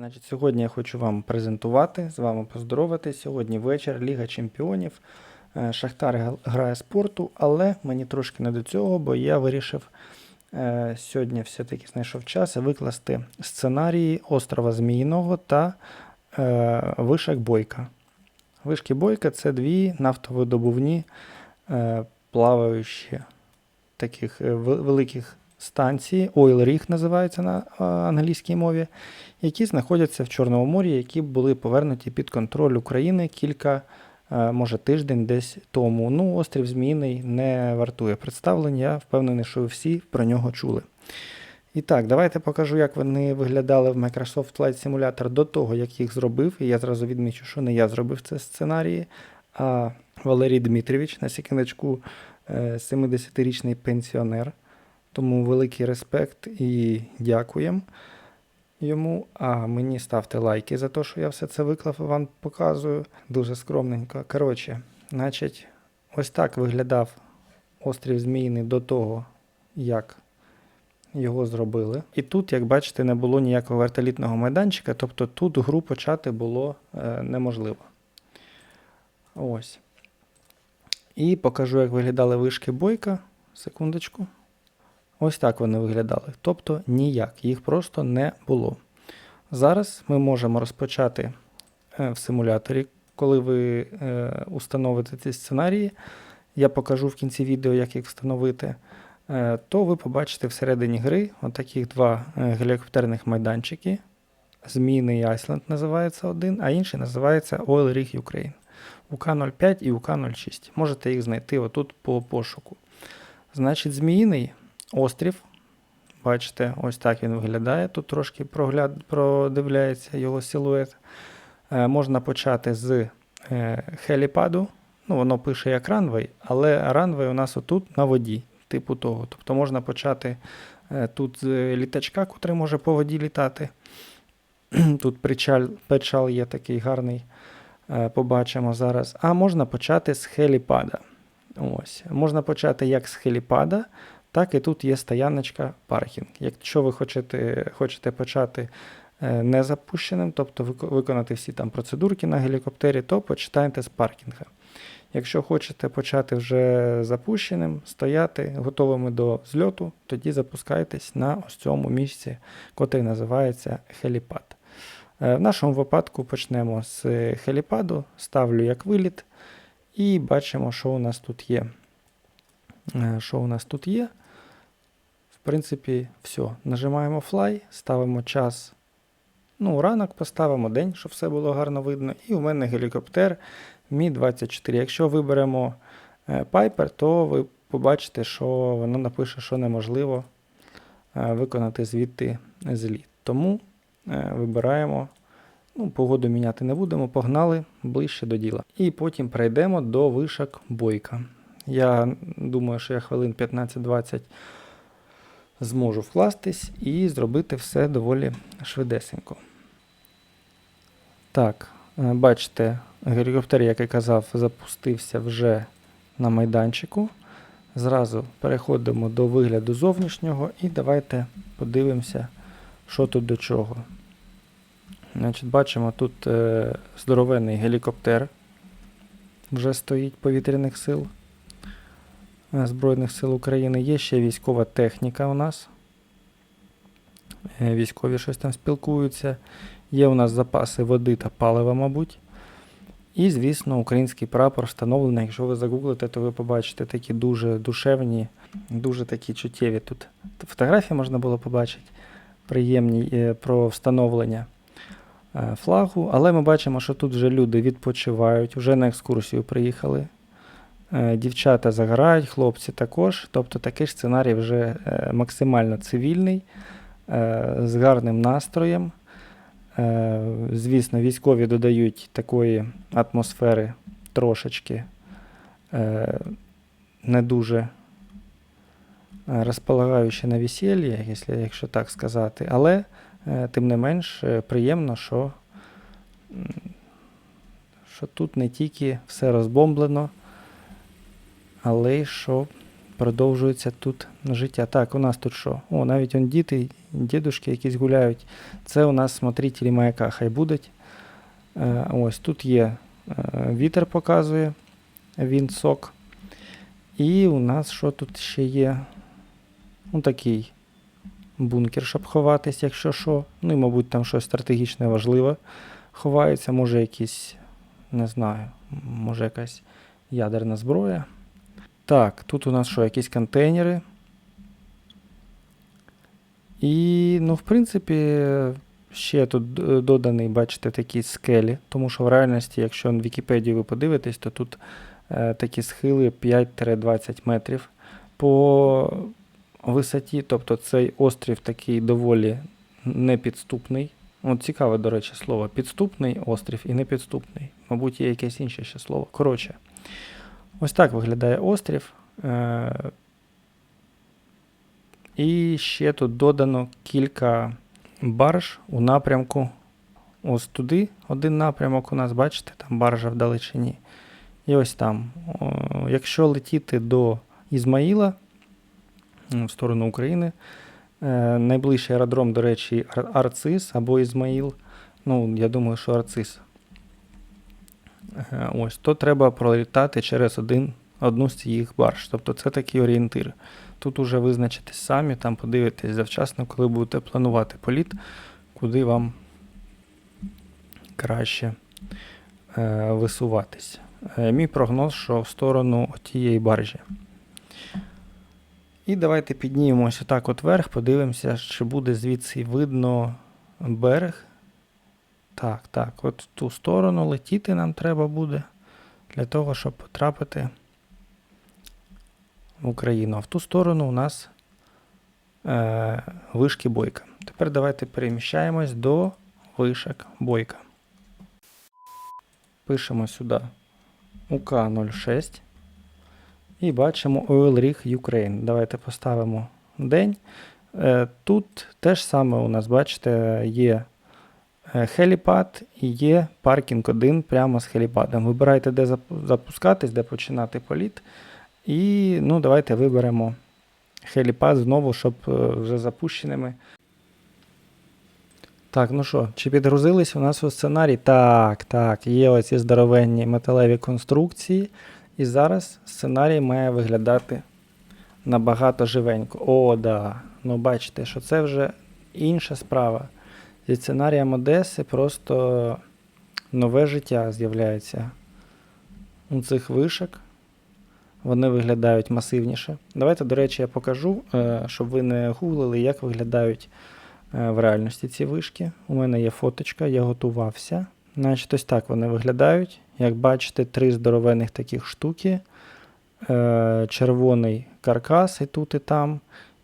Значить, сьогодні я хочу вам презентувати, з вами поздоровати. Сьогодні вечір, Ліга Чемпіонів. Е, Шахтар грає спорту, але мені трошки не до цього, бо я вирішив е, сьогодні все-таки знайшов час викласти сценарії острова Зміїного та е, вишок Бойка. Вишки Бойка це дві нафтовидобувні плаваючі таких великих станції, Oil Rig називається на англійській мові які знаходяться в Чорному морі, які були повернуті під контроль України кілька, е, може, тиждень десь тому. Ну, острів Зміїний не вартує представлення. Я впевнений, що ви всі про нього чули. І так, давайте покажу, як вони виглядали в Microsoft Flight Simulator до того, як їх зробив. І я зразу відмічу, що не я зробив це сценарії, а Валерій Дмитрівич, на секундочку, е, 70-річний пенсіонер. Тому великий респект і дякуємо йому. А мені ставте лайки за те, що я все це виклав і вам показую. Дуже скромненько. Коротше, значить, ось так виглядав острів Зміїний до того, як його зробили. І тут, як бачите, не було ніякого вертолітного майданчика, тобто тут гру почати було е, неможливо. Ось. І покажу, як виглядали вишки бойка. Секундочку. Ось так вони виглядали. Тобто ніяк, їх просто не було. Зараз ми можемо розпочати е, в симуляторі, коли ви е, установите ці сценарії. Я покажу в кінці відео, як їх встановити. Е, то ви побачите всередині гри отаких два е, гелікоптерних майданчики. Зміїний Айсленд називається один, а інший називається Oil Rig Ukraine. УК-05 і УК-06. Можете їх знайти отут по пошуку. Значить, Зміїний острів. Бачите, ось так він виглядає. Тут трошки прогляд, продивляється його силует. Е, можна почати з е, хеліпаду. Ну, воно пише як ранвей, але ранвей у нас отут на воді, типу того. Тобто можна почати е, тут з літачка, котрий може по воді літати. Тут причал є такий гарний, побачимо зараз. А можна почати з хеліпада. Ось. Можна почати як з хеліпада, так і тут є стояночка паркінг. Якщо ви хочете, хочете почати е, не запущеним, тобто виконати всі там процедурки на гелікоптері, то почитайте з паркінга. Якщо хочете почати вже запущеним, стояти, готовими до зльоту, тоді запускайтесь на ось цьому місці, котрий називається хеліпад. Е, В нашому випадку почнемо з хеліпаду, ставлю як виліт, і бачимо, що у нас тут є. Е, Що у нас тут є? Принципі, все. Нажимаємо fly, ставимо час. Ну, ранок поставимо день, щоб все було гарно видно. І у мене гелікоптер Мі-24. Якщо виберемо е, Piper, то ви побачите, що воно напише, що неможливо е, виконати звідти зліт. Тому е, вибираємо. Ну, погоду міняти не будемо, погнали ближче до діла. І потім перейдемо до вишок бойка. Я думаю, що я хвилин 15-20 зможу вкластись і зробити все доволі швидесенько. Так, е, бачите, гелікоптер, як я казав, запустився вже на майданчику. Зразу переходимо до вигляду зовнішнього і давайте подивимося, що тут до чого. Значить, бачимо, тут е, здоровенний гелікоптер вже стоїть повітряних сил Збройних сил України. Є ще військова техніка у нас. Е, Військові щось там спілкуються. Є у нас запаси води та палива, мабуть. І, звісно, український прапор встановлений. Якщо ви загуглите, то ви побачите такі дуже душевні, дуже такі чуттєві. Тут фотографії можна було побачити приємні е, про встановлення е, флагу. Але ми бачимо, що тут вже люди відпочивають, вже на екскурсію приїхали. Е, Дівчата загорають, хлопці також. Тобто такий ж сценарій вже е, максимально цивільний, е, з гарним настроєм. Звісно, військові додають такої атмосфери трошечки не дуже розполагаючи на весілля, якщо, так сказати. Але тим не менш приємно, що, що тут не тільки все розбомблено, але що продовжується тут життя. Так, у нас тут що? О, навіть он діти, дідушки якісь гуляють. Це у нас смотрителі маяка, хай будуть. Е, ось тут є е, вітер показує, він сок. І у нас що тут ще є? Ну, такий бункер, щоб ховатись, якщо що. Ну і, мабуть, там щось стратегічне важливе ховається. Може, якісь, не знаю, може якась ядерна зброя. Так, тут у нас що, якісь контейнери. І, ну, в принципі, ще тут доданий, бачите, такі скелі, тому що в реальності, якщо в Вікіпедії ви подивитесь, то тут е, такі схили 5-20 метрів по висоті. Тобто цей острів такий доволі непідступний. От цікаве, до речі, слово. Підступний острів і непідступний. Мабуть, є якесь інше ще слово. Коротше, ось так виглядає острів. Е, і ще тут додано кілька барж у напрямку. Ось туди один напрямок у нас, бачите, там баржа в далечині. І ось там. Якщо летіти до Ізмаїла в сторону України, е, найближчий аеродром, до речі, Арцис або Ізмаїл. Ну, я думаю, що Арцис. Е, Ось, то треба пролітати через один, одну з цих барж. Тобто це такий орієнтир. Тут уже визначитесь самі, там подивитесь завчасно, коли будете планувати політ, куди вам краще е, висуватись. Е, мій прогноз, що в сторону тієї баржі. І давайте піднімемося так от вверх, подивимося, чи буде звідси видно берег. Так, так, от в ту сторону летіти нам треба буде для того, щоб потрапити в Україну. А в ту сторону у нас е, вишки бойка. Тепер давайте переміщаємось до вишок бойка. Пишемо сюди УК06 і бачимо Oil Rig Ukraine. Давайте поставимо день. Е, Тут теж саме у нас, бачите, є хеліпад і є паркінг 1 прямо з хеліпадом. Вибирайте, де запускатись, де починати політ. І ну, давайте виберемо хеліпад знову, щоб е, вже запущеними. Так, ну що, чи підгрузились у нас у сценарій? Так, так, є оці здоровенні металеві конструкції. І зараз сценарій має виглядати набагато живенько. О, да. Ну бачите, що це вже інша справа. Зі сценарієм Одеси просто нове життя з'являється у цих вишок. Вони виглядають масивніше. Давайте, до речі, я покажу, е, щоб ви не гуглили, як виглядають е, в реальності ці вишки. У мене є фоточка, я готувався. Значить, ось так вони виглядають. Як бачите, три здоровенних таких штуки. Е, червоний каркас і тут, і там.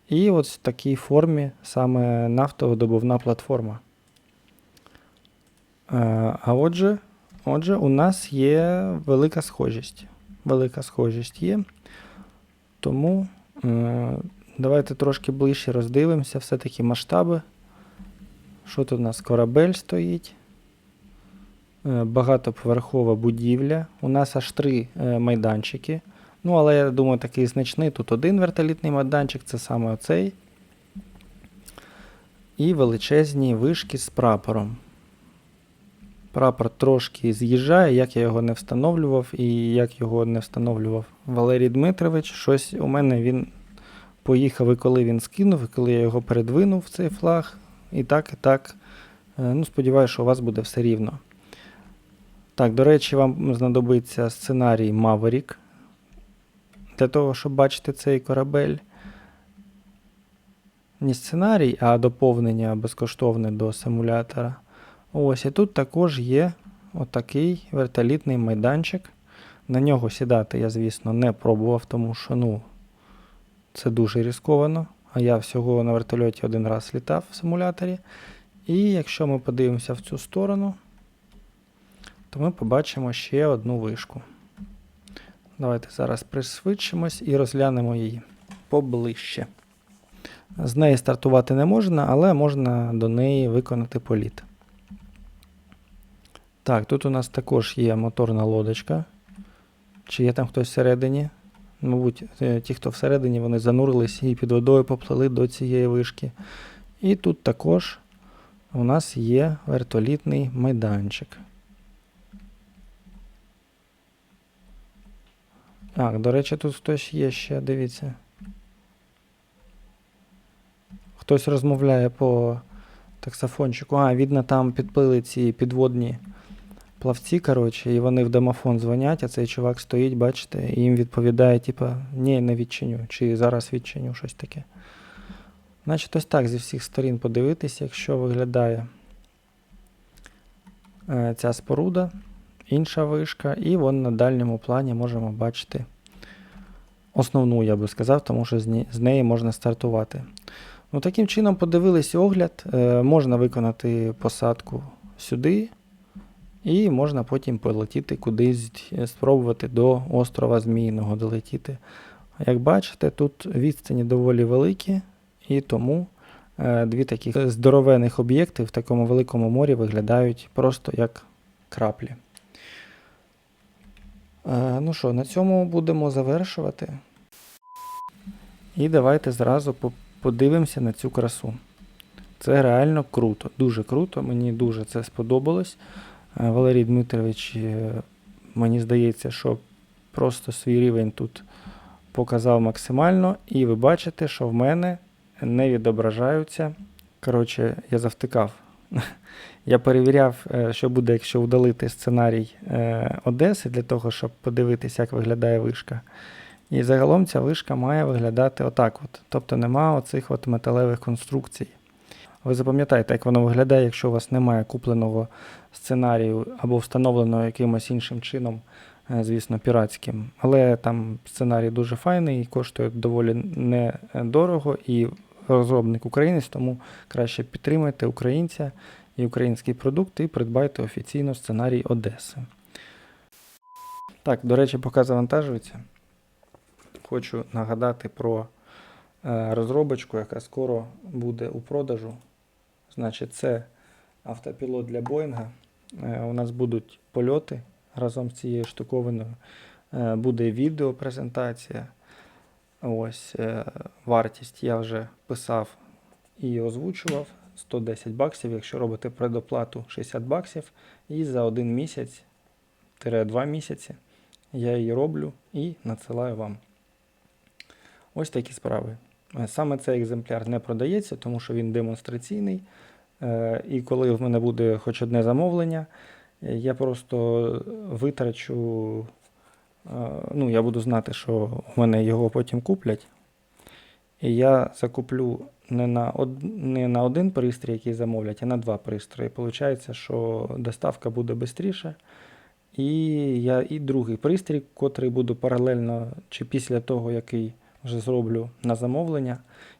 І от в такій формі саме нафтовидобувна платформа. Е, а отже, отже, у нас є велика схожість. Велика схожість є. Тому е, давайте трошки ближче роздивимося все-таки масштаби. Що тут у нас? Корабель стоїть. Е, Багатоповерхова будівля. У нас аж три майданчики. Ну, але я думаю, такий значний. Тут один вертолітний майданчик, це саме оцей. І величезні вишки з прапором. Прапор трошки з'їжджає, як я його не встановлював, і як його не встановлював Валерій Дмитрович. Щось у мене він поїхав, і коли він скинув, і коли я його передвинув, цей флаг. І так, і так. Е, Ну, сподіваюся, що у вас буде все рівно. Так, до речі, вам знадобиться сценарій Maverick для того, щоб бачити цей корабель. Не сценарій, а доповнення безкоштовне до симулятора. Ось і тут також є отакий вертолітний майданчик. На нього сідати я, звісно, не пробував, тому що ну, це дуже ризиковано. А я всього на вертольоті один раз літав в симуляторі. І якщо ми подивимося в цю сторону, то ми побачимо ще одну вишку. Давайте зараз пришвидшимось і розглянемо її поближче. З неї стартувати не можна, але можна до неї виконати політ. Так, тут у нас також є моторна лодочка. Чи є там хтось всередині? Мабуть, е, ті, хто всередині, вони занурились і під водою поплили до цієї вишки. І тут також у нас є вертолітний майданчик. Так, до речі, тут хтось є ще, дивіться. Хтось розмовляє по таксофончику. А, видно, там підплили ці підводні плавці, коротше, і вони в домофон дзвонять, а цей чувак стоїть, бачите, і їм відповідає, типа, ні, не відчиню, чи зараз відчиню, щось таке. Значить, ось так зі всіх сторін подивитися, якщо виглядає е, ця споруда, інша вишка, і вон на дальньому плані можемо бачити основну, я би сказав, тому що з, неї можна стартувати. Ну, таким чином, подивились огляд, е, можна виконати посадку сюди, і можна потім полетіти кудись, е, спробувати до острова Зміїного долетіти. Як бачите, тут відстані доволі великі, і тому е, дві таких здоровених об'єкти в такому великому морі виглядають просто як краплі. Е, ну що, на цьому будемо завершувати. І давайте зразу подивимося на цю красу. Це реально круто, дуже круто. Мені дуже це сподобалось. Е, Валерій Дмитрович, е, мені здається, що просто свій рівень тут показав максимально. І ви бачите, що в мене не відображаються. Коротше, я завтикав. Я перевіряв, е, що буде, якщо удалити сценарій Одеси для того, щоб подивитися, як виглядає вишка. І загалом ця вишка має виглядати отак. от. Тобто нема оцих от металевих конструкцій. Ви запам'ятаєте, як воно виглядає, якщо у вас немає купленого сценарію або встановленого якимось іншим чином, е, звісно, піратським. Але там сценарій дуже файний і коштує доволі недорого, і розробник українець, тому краще підтримайте українця і український продукт і придбайте офіційно сценарій Одеси. Так, до речі, поки завантажується, хочу нагадати про е, розробочку, яка скоро буде у продажу. Значить, це автопілот для Боїнга. Е, У нас будуть польоти разом з цією штуковиною. Е, Буде відеопрезентація. Ось е, вартість я вже писав і озвучував. 110 баксів, якщо робите предоплату 60 баксів. І за один місяць, тире два місяці, я її роблю і надсилаю вам. Ось такі справи. Саме цей екземпляр не продається, тому що він демонстраційний. Е, І коли в мене буде хоч одне замовлення, я просто витрачу. е, Ну, я буду знати, що у мене його потім куплять. І я закуплю не на, од... не на один пристрій, який замовлять, а на два пристрої. Получається, що доставка буде швидше. І я і другий пристрій, котрий буду паралельно чи після того, який вже зроблю на замовлення,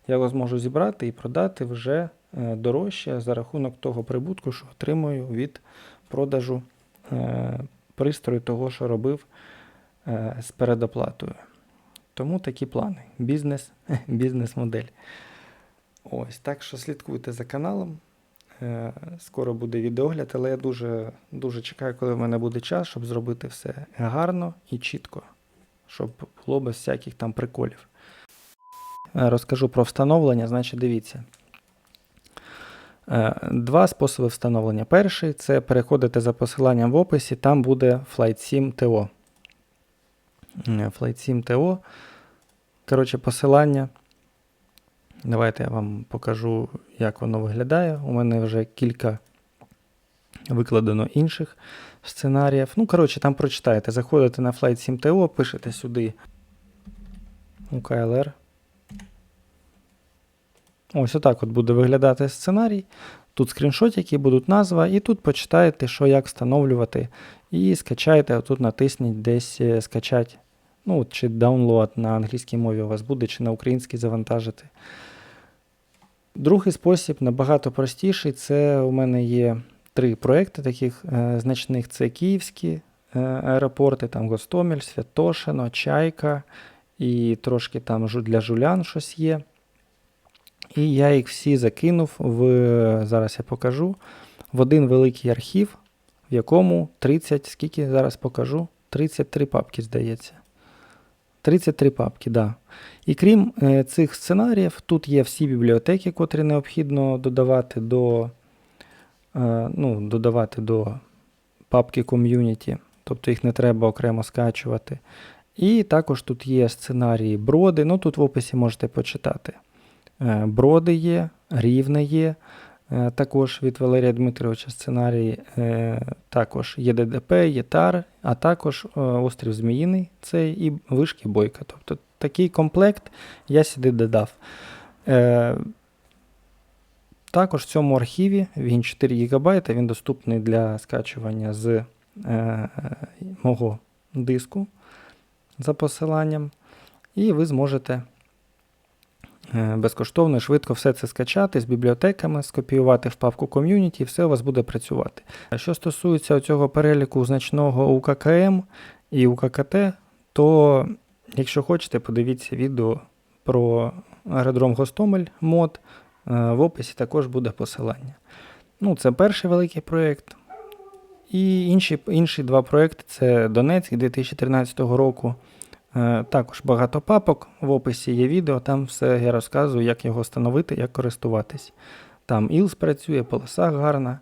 я його зможу зібрати і продати вже е, дорожче за рахунок того прибутку, що отримую від продажу е, пристрою того, що робив е, з передоплатою. Тому такі плани. Бізнес, бізнес-модель. Ось, так що слідкуйте за каналом. Скоро буде відеогляд, але я дуже, дуже чекаю, коли в мене буде час, щоб зробити все гарно і чітко, щоб було без всяких там приколів. Е, Розкажу про встановлення, значить, дивіться. Е, Два способи встановлення. Перший це переходите за посиланням в описі, там буде Flight 7TO. Е, Flight 7TO. Коротше, посилання. Давайте я вам покажу, як воно виглядає. У мене вже кілька викладено інших сценаріїв. Ну, коротше, там прочитаєте. Заходите на Flight 7TO, пишете сюди UKLR. Ось отак от буде виглядати сценарій. Тут скріншотики, будуть назва, і тут почитаєте, що як встановлювати. І скачаєте, тут натисніть десь е, скачать. Ну, чи download на англійській мові у вас буде, чи на українській завантажити. Другий спосіб набагато простіший. Це у мене є три проекти таких е, значних: це київські е, аеропорти, там Гостомель, Святошино, Чайка і трошки там для жулян щось є. І я їх всі закинув в, зараз я покажу, в один великий архів, в якому 30, скільки зараз покажу, 33 папки, здається. 33 папки, да. І крім е, цих сценаріїв, тут є всі бібліотеки, котрі необхідно додавати до, ну, додавати до папки ком'юніті, тобто їх не треба окремо скачувати. І також тут є сценарії броди. Ну тут в описі можете почитати. Е, Броди є, рівне є. е, Також від Валерія Дмитровича сценарії, е, також є ДДП, є ТАР, а також е, Острів Зміїний це і вишки Бойка. Тобто такий комплект я сюди додав. Е, Також в цьому архіві він 4 ГБ, він доступний для скачування з е, мого диску за посиланням, і ви зможете е, безкоштовно швидко все це скачати з бібліотеками, скопіювати в папку ком'юніті, і все у вас буде працювати. Що стосується цього переліку значного УККМ і УККТ, то якщо хочете, подивіться відео про аеродром Гостомель мод. Е, В описі також буде посилання. Ну, це перший великий проєкт. І інші, інші два проєкти це Донецьк 2013 року. Е, Також багато папок. В описі є відео, там все я розказую, як його встановити, як користуватись. Там ІЛС працює, полоса гарна.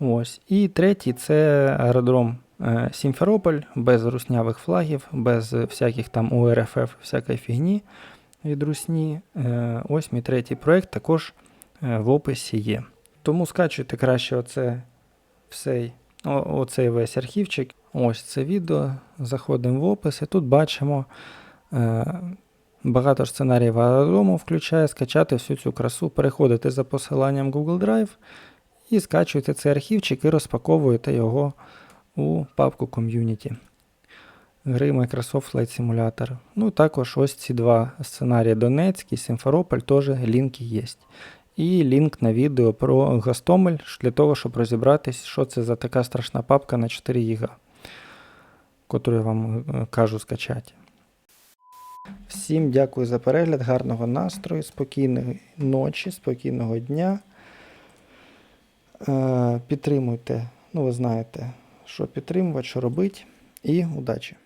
Ось. І третій це аеродром е, Сімферополь, без руснявих флагів, без всяких там УРФФ, всякої фігні від русні. Е, Ось мій третій проєкт також е, в описі є. Тому скачуйте краще оце, всей, оцей весь архівчик. Ось це відео. Заходимо в опис і тут бачимо е, багато сценаріїв аеродрому, включає скачати всю цю красу. Переходите за посиланням Google Drive і скачуєте цей архівчик і розпаковуєте його у папку ком'юніті. Гри Microsoft Flight Simulator. Ну, також ось ці два сценарії Донецьк і Симферополь теж лінки є. І лінк на відео про Гостомель для того, щоб розібратись, що це за така страшна папка на 4 ГБ, яку я вам е, кажу скачати. Всім дякую за перегляд, гарного настрою, спокійної ночі, спокійного дня. Е, Підтримуйте, ну ви знаєте, що підтримувати, що робити, і удачі!